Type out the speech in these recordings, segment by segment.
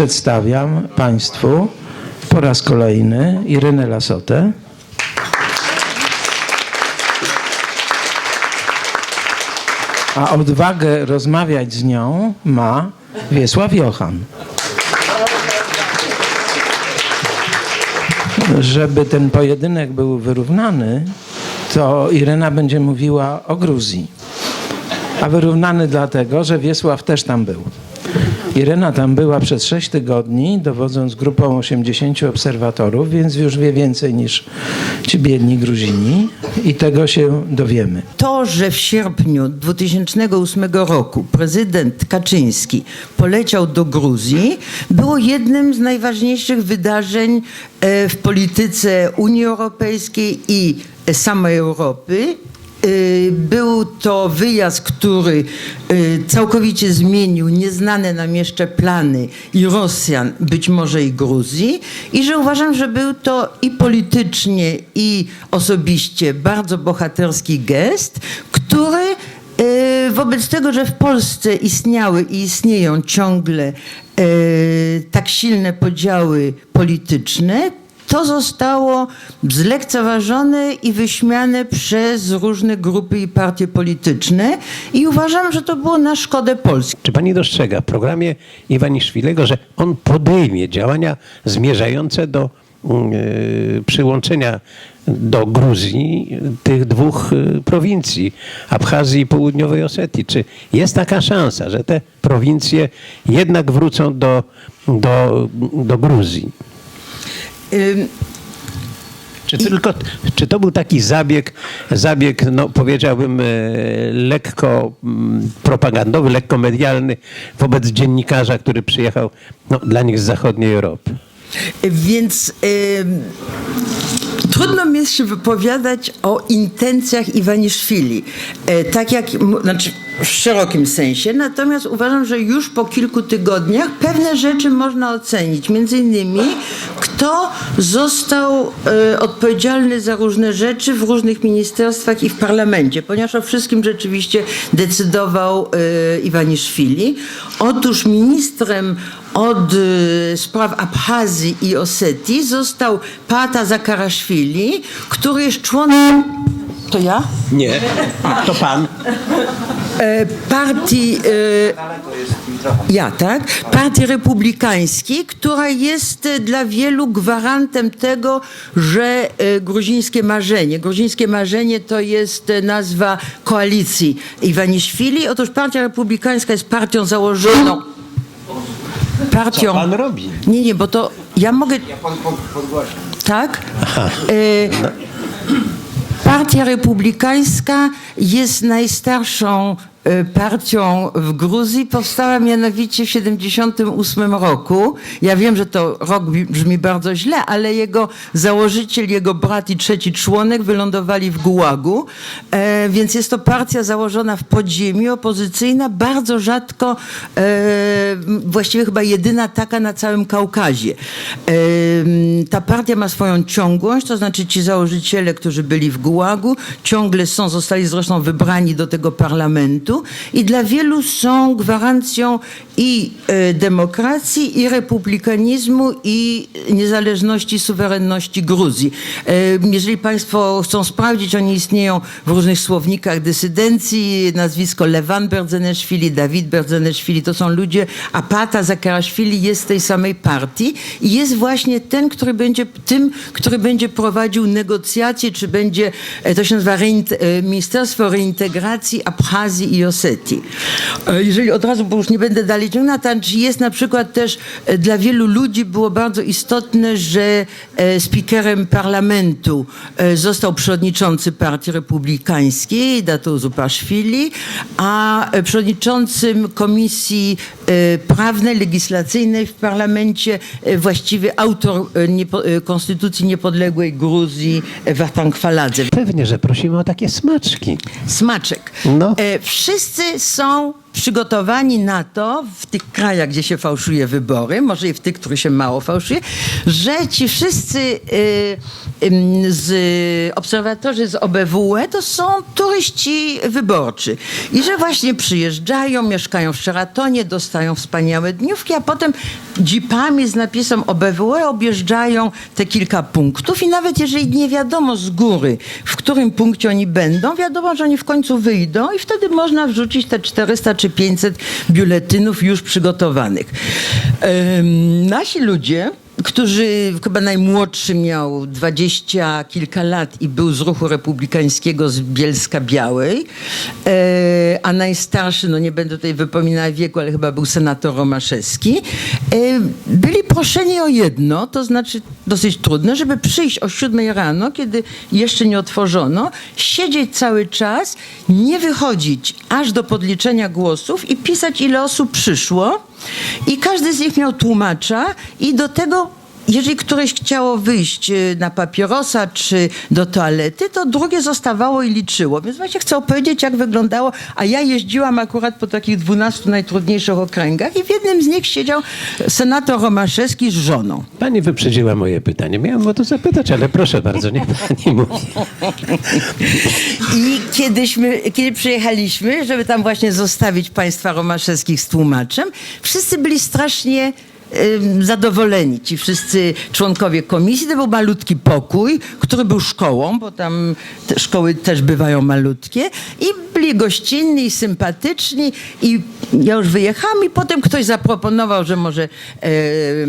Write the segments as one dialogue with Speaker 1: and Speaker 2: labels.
Speaker 1: przedstawiam Państwu po raz kolejny Irenę Lasotę. A odwagę rozmawiać z nią ma Wiesław Jochan. Żeby ten pojedynek był wyrównany, to Irena będzie mówiła o Gruzji. A wyrównany dlatego, że Wiesław też tam był. Irena tam była przez 6 tygodni, dowodząc grupą 80 obserwatorów, więc już wie więcej niż ci biedni Gruzini i tego się dowiemy.
Speaker 2: To, że w sierpniu 2008 roku prezydent Kaczyński poleciał do Gruzji, było jednym z najważniejszych wydarzeń e, w polityce Unii Europejskiej i e, samej Europy. E, Był to wyjazd, który e, całkowicie zmienił nieznane nam jeszcze plany i Rosjan, być może i Gruzji, i że uważam, że był to i politycznie, i osobiście bardzo bohaterski gest, który e, wobec tego, że w Polsce istniały i istnieją ciągle tak silne podziały polityczne, to zostało zlekceważone i wyśmiane przez różne grupy i partie polityczne i uważam, że to było na szkodę Polski.
Speaker 3: Czy pani dostrzega w programie Iwaniszwilego, że on podejmie działania zmierzające do e, przyłączenia do Gruzji tych dwóch e, prowincji, Abchazji i Południowej Osetii? Czy jest taka szansa, że te prowincje jednak wrócą do, do, do Gruzji? Czy, tylko, czy to był taki zabieg, zabieg no powiedziałbym, e, lekko mm, propagandowy, lekko medialny wobec dziennikarza, który przyjechał no, dla nich z zachodniej Europy?
Speaker 2: Więc trudno mi jest się wypowiadać o intencjach Iwaniszwili. E, tak jak, znaczy w szerokim sensie, natomiast uważam, że już po kilku tygodniach pewne rzeczy można ocenić. Między innymi, kto został e, odpowiedzialny za różne rzeczy w różnych ministerstwach i w parlamencie, ponieważ o wszystkim rzeczywiście decydował e, Iwaniszwili. Otóż ministrem od y, spraw Abchazji i Osetii został Pata Zakaraszwili, który jest członkiem. To ja?
Speaker 3: Nie, to pan.
Speaker 2: E, partii. E, ja, tak? Partii Republikańskiej, która jest e, dla wielu gwarantem tego, że gruzińskie marzenie, gruzińskie marzenie to jest nazwa koalicji Iwaniszwili. Otóż Partia Republikańska jest partią założoną. Partią.
Speaker 3: Co pan robi?
Speaker 2: Nie, nie, bo to ja mogę. Tak? E, Partia Republikańska jest najstarszą partią w Gruzji. Powstała mianowicie w 1978 roku. Ja wiem, że to rok brzmi- brzmi bardzo źle, ale jego założyciel, jego brat i trzeci członek wylądowali w Gułagu. E, więc jest to partia założona w podziemiu, opozycyjna, bardzo rzadko, e, właściwie chyba jedyna taka na całym Kaukazie. E, ta partia ma swoją ciągłość, to znaczy ci założyciele, którzy byli w Gułagu, ciągle są, zostali zresztą wybrani do tego parlamentu i dla wielu są gwarancją i e, demokracji, i republikanizmu, i niezależności, suwerenności Gruzji. E, jeżeli Państwo chcą sprawdzić, oni istnieją w różnych słownikach dysydencji, nazwisko Lewan Berdzeneszwili, Dawid Berdzeneszwili, to są ludzie, a Pata Zakaraszwili jest z tej samej partii i jest właśnie ten, który będzie tym, który będzie prowadził negocjacje, czy będzie, e, to się nazywa Ministerstwo Reintegracji Abchazji i Osetii. E, Jeżeli od razu, bo już nie będę dalej ciągnęła, znaczy jest na przykład też e, dla wielu ludzi było bardzo istotne, że e, speakerem parlamentu e, został przewodniczący Partii Republikańskiej, Dato Zupaszwili, a przewodniczącym Komisji Prawnej, Legislacyjnej w parlamencie właściwie autor niepo, Konstytucji Niepodległej Gruzji e, Wachtank Faladze.
Speaker 3: Pewnie, że prosimy o takie smaczki.
Speaker 2: Smaczek.
Speaker 3: No.
Speaker 2: E, wszyscy są przygotowani na to, w tych krajach, gdzie się fałszuje wybory, może i w tych, których się mało fałszuje, że ci wszyscy y, z obserwatorzy z OBWE to są turyści wyborczy. I że właśnie przyjeżdżają, mieszkają w Szeratonie, dostają wspaniałe dniówki, a potem jeepami z napisem OBWE objeżdżają te kilka punktów i nawet jeżeli nie wiadomo z góry, w którym punkcie oni będą, wiadomo, że oni w końcu wyjdą i wtedy można wrzucić te 400 czy 500 biuletynów już przygotowanych. Nasi ludzie którzy, chyba najmłodszy miał dwadzieścia kilka lat i był z ruchu republikańskiego z Bielska Białej, e, a najstarszy, no nie będę tutaj wypominała wieku, ale chyba był senator Romaszewski, e, byli proszeni o jedno, to znaczy dosyć trudne, żeby przyjść o siódmej rano, kiedy jeszcze nie otworzono, siedzieć cały czas, nie wychodzić aż do podliczenia głosów i pisać ile osób przyszło i każdy z nich miał tłumacza i do tego jeżeli któreś chciało wyjść y, na papierosa czy do toalety, to drugie zostawało i liczyło. Więc właśnie chcę opowiedzieć, jak wyglądało. A ja jeździłam akurat po takich 12 najtrudniejszych okręgach i w jednym z nich siedział senator Romaszewski z żoną.
Speaker 3: Pani wyprzedziła moje pytanie. Miałem o to zapytać, ale proszę bardzo, niech pani mówi.
Speaker 2: I kiedyśmy, kiedy przyjechaliśmy, żeby tam właśnie zostawić państwa Romaszewskich z tłumaczem, wszyscy byli strasznie zadowoleni. Ci wszyscy członkowie komisji. To był malutki pokój, który był szkołą, bo tam te szkoły też bywają malutkie. I byli gościnni i sympatyczni. I ja już wyjechałam i potem ktoś zaproponował, że może e,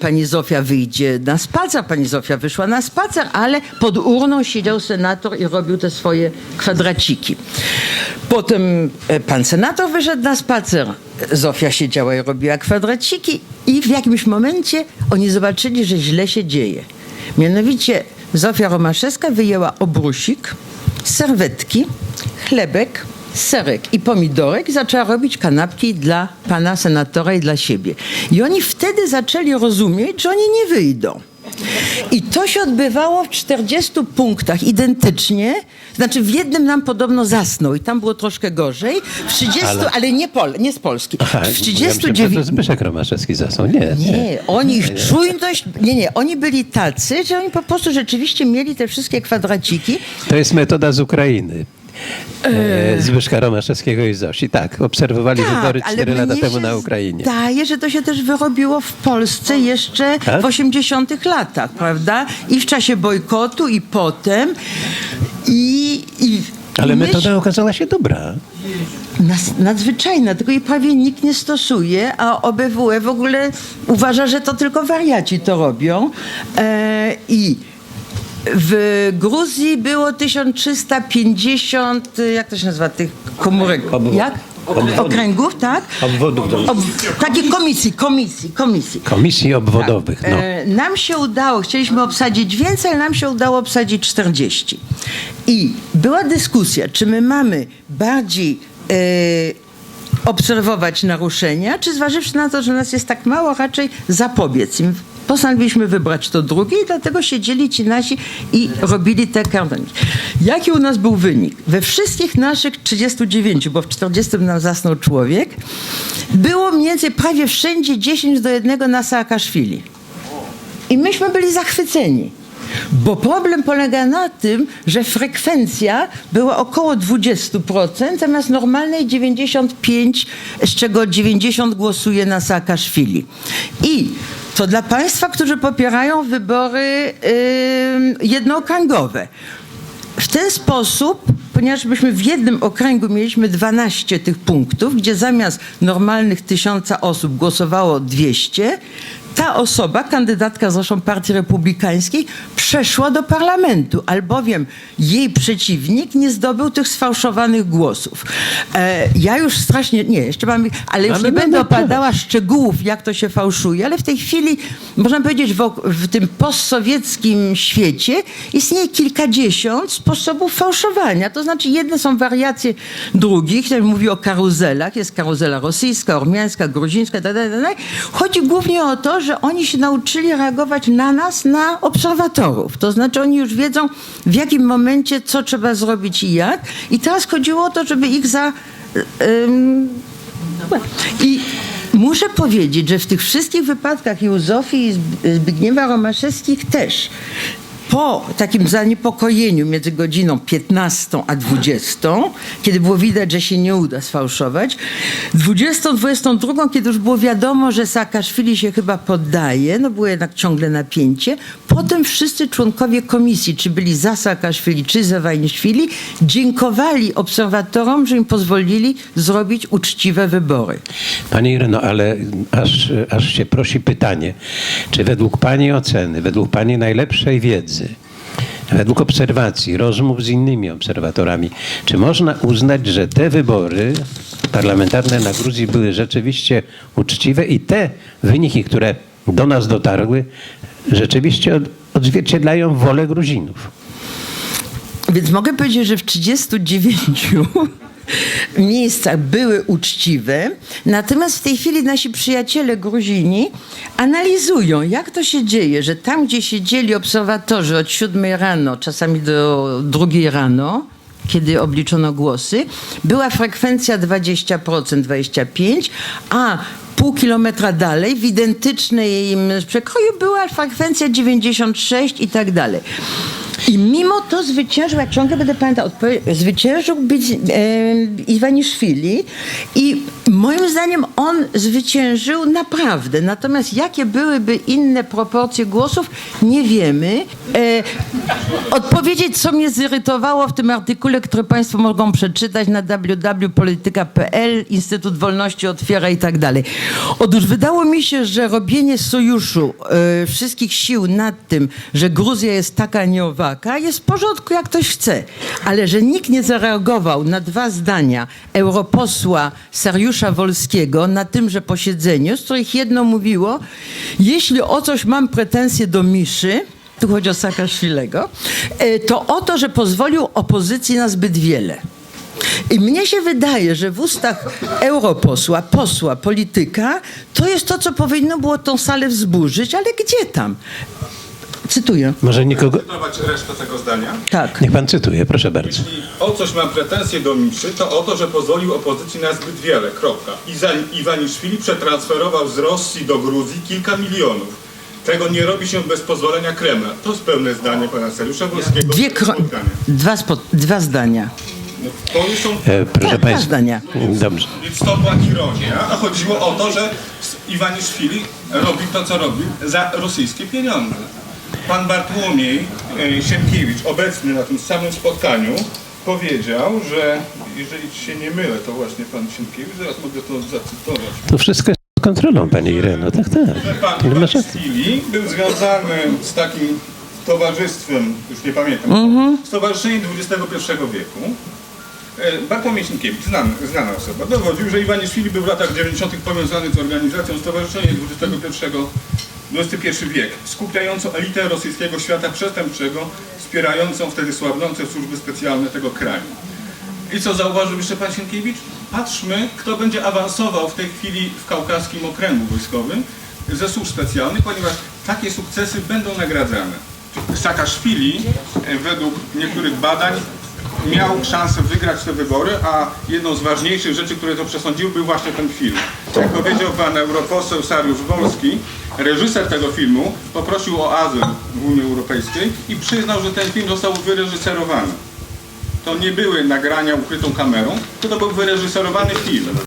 Speaker 2: pani Zofia wyjdzie na spacer. Pani Zofia wyszła na spacer, ale pod urną siedział senator i robił te swoje kwadraciki. Potem e, pan senator wyszedł na spacer. Zofia siedziała i robiła kwadraciki i w jakimś momencie oni zobaczyli, że źle się dzieje. Mianowicie Zofia Romaszewska wyjęła obrusik, serwetki, chlebek, serek i pomidorek zaczęła robić kanapki dla pana senatora i dla siebie. I oni wtedy zaczęli rozumieć, że oni nie wyjdą. I to się odbywało w 40 punktach identycznie. Znaczy w jednym nam podobno zasnął i tam było troszkę gorzej. W 30, ale,
Speaker 3: Ale-
Speaker 2: nie, Pol, nie z Polski.
Speaker 3: Aha,
Speaker 2: w
Speaker 3: ja myślałem, że
Speaker 2: 39.
Speaker 3: to Zbyszek Romaszewski zasnął. Nie, nie.
Speaker 2: Nie, oni ich czujność, nie, nie, oni byli tacy, że oni po prostu rzeczywiście mieli te wszystkie kwadraciki.
Speaker 3: To jest metoda z Ukrainy. E, Zbyszka Romaszewskiego i Zosi. Tak, obserwowali wybory
Speaker 2: ale
Speaker 3: 4 lata temu na Ukrainie.
Speaker 2: Zdaje, że to się też wyrobiło w Polsce jeszcze
Speaker 3: Tak?
Speaker 2: w 80 latach, prawda? I w czasie bojkotu, i potem. I, i
Speaker 3: Ale
Speaker 2: i myśl-
Speaker 3: metoda okazała się dobra.
Speaker 2: Nas, nadzwyczajna, tylko jej prawie nikt nie stosuje, a OBWE w ogóle uważa, że to tylko wariaci to robią. E, I w Gruzji było 1350, jak to się nazywa, tych komórek? Jak? Okręgów, tak?
Speaker 3: Obwodów
Speaker 2: Ob, takie komisji, komisji, komisji.
Speaker 3: Komisji obwodowych. No.
Speaker 2: E, nam się udało, chcieliśmy obsadzić więcej, ale nam się udało obsadzić 40. I była dyskusja, czy my mamy bardziej e, obserwować naruszenia, czy zważywszy na to, że nas jest tak mało, raczej zapobiec im. Postanowiliśmy wybrać to drugie i dlatego siedzieli ci nasi i robili te kartki. Jaki u nas był wynik? We wszystkich naszych 39, bo w 40 nam zasnął człowiek, było mniej więcej prawie wszędzie 10 do 1 na Saakaszwili. I myśmy byli zachwyceni. Bo problem polega na tym, że frekwencja była około 20%, zamiast normalnej 95%, z czego 90% głosuje na Saakaszwili. I to dla Państwa, którzy popierają wybory yy, jednookręgowe. W ten sposób, ponieważ myśmy w jednym okręgu mieliśmy 12 tych punktów, gdzie zamiast normalnych tysiąca osób głosowało 200, ta osoba, kandydatka zresztą Partii Republikańskiej, przeszła do parlamentu, albowiem jej przeciwnik nie zdobył tych sfałszowanych głosów. E, ja już strasznie, nie, jeszcze mam, ale już
Speaker 3: Ale
Speaker 2: nie
Speaker 3: mamy
Speaker 2: będę
Speaker 3: to.
Speaker 2: opadała szczegółów, jak to się fałszuje, ale w tej chwili, można powiedzieć, w, w tym postsowieckim świecie istnieje kilkadziesiąt sposobów fałszowania. To znaczy, jedne są wariacje drugich. Ktoś mówi o karuzelach. Jest karuzela rosyjska, ormiańska, gruzińska, itd. itd. Chodzi głównie o to, że oni się nauczyli reagować na nas, na obserwatorów. To znaczy, oni już wiedzą, w jakim momencie, co trzeba zrobić i jak. I teraz chodziło o to, żeby ich za... I muszę powiedzieć, że w tych wszystkich wypadkach i u Zofii i Zb- Zbigniewa Romaszewskich też po takim zaniepokojeniu między godziną 15 a 20, kiedy było widać, że się nie uda sfałszować, 20, 22, kiedy już było wiadomo, że Saakaszwili się chyba poddaje, no było jednak ciągle napięcie, potem wszyscy członkowie komisji, czy byli za Saakaszwili, czy za Wajniszwili, dziękowali obserwatorom, że im pozwolili zrobić uczciwe wybory.
Speaker 3: Pani Ireno, ale aż, aż się prosi pytanie, czy według Pani oceny, według Pani najlepszej wiedzy, według obserwacji, rozmów z innymi obserwatorami, czy można uznać, że te wybory parlamentarne na Gruzji były rzeczywiście uczciwe i te wyniki, które do nas dotarły, rzeczywiście od, odzwierciedlają wolę Gruzinów?
Speaker 2: Więc mogę powiedzieć, że w 39 miejscach były uczciwe, natomiast w tej chwili nasi przyjaciele Gruzini analizują, jak to się dzieje, że tam, gdzie siedzieli obserwatorzy od 7 rano, czasami do 2 rano, kiedy obliczono głosy, była frekwencja 20%, 25%, a pół kilometra dalej, w identycznej im przekroju była frekwencja 96 i tak dalej. I mimo to zwyciężył, ja ciągle będę odpowie- zwyciężył być, e, Iwaniszwili i moim zdaniem on zwyciężył naprawdę. Natomiast jakie byłyby inne proporcje głosów, nie wiemy. E, odpowiedzieć, co mnie zirytowało w tym artykule, który Państwo mogą przeczytać na www.polityka.pl, Instytut Wolności otwiera i tak dalej. Otóż wydało mi się, że robienie sojuszu e, wszystkich sił nad tym, że Gruzja jest taka, a nie owaka, jest w porządku, jak ktoś chce. Ale że nikt nie zareagował na dwa zdania europosła Sariusza Wolskiego na tymże posiedzeniu, z których jedno mówiło, jeśli o coś mam pretensje do Miszy, tu chodzi o Saakaszwilego, e, to o to, że pozwolił opozycji na zbyt wiele. I mnie się wydaje, że w ustach europosła, posła, polityka, to jest to, co powinno było tą salę wzburzyć, ale gdzie tam? Cytuję.
Speaker 3: Może nikogo...
Speaker 4: Cytować resztę tego zdania.
Speaker 2: Tak.
Speaker 3: Niech Pan cytuje, proszę bardzo.
Speaker 4: Jeśli o coś mam pretensje do Miszy, to o to, że pozwolił opozycji na zbyt wiele. Kropka. Iwaniszwili przetransferował z Rosji do Gruzji kilka milionów. Tego nie robi się bez pozwolenia Kremla. To jest pełne zdanie pana Seriusza Wolskiego.
Speaker 2: Dwie kro... Dwa, spo... dwa zdania.
Speaker 4: To już są...
Speaker 3: E, proszę
Speaker 2: Tak,
Speaker 3: Państwa.
Speaker 2: zdania.
Speaker 3: Dobrze.
Speaker 4: Więc to była ironia, a chodziło o to, że Iwaniszwili robił to, co robił za rosyjskie pieniądze. Pan Bartłomiej e, Sienkiewicz, obecny na tym samym spotkaniu, powiedział, że jeżeli się nie mylę, to właśnie pan Sienkiewicz, zaraz mogę to zacytować,
Speaker 3: To wszystko jest pod kontrolą, Pani Ireno. Tak, tak.
Speaker 4: że pan Iwaniszwili był związany z takim towarzystwem, już nie pamiętam, Stowarzyszeniem XXI wieku. E, Bartłomiej Sienkiewicz, znany, znana osoba, dowodził, że Iwaniszwili był w latach 90. powiązany z organizacją Stowarzyszenie XXI XXI wiek, skupiającą elitę rosyjskiego świata przestępczego, wspierającą wtedy słabnące służby specjalne tego kraju. I co zauważył jeszcze pan Sienkiewicz? Patrzmy, kto będzie awansował w tej chwili w kaukaskim okręgu wojskowym ze służb specjalnych, ponieważ takie sukcesy będą nagradzane. Saakaszwili e, według niektórych badań miał szansę wygrać te wybory, a jedną z ważniejszych rzeczy, które to przesądziły, był właśnie ten film. Jak powiedział pan europoseł Sariusz Wolski, reżyser tego filmu poprosił o azyl w Unii Europejskiej i przyznał, że ten film został wyreżyserowany. To nie były nagrania ukrytą kamerą, to był wyreżyserowany film.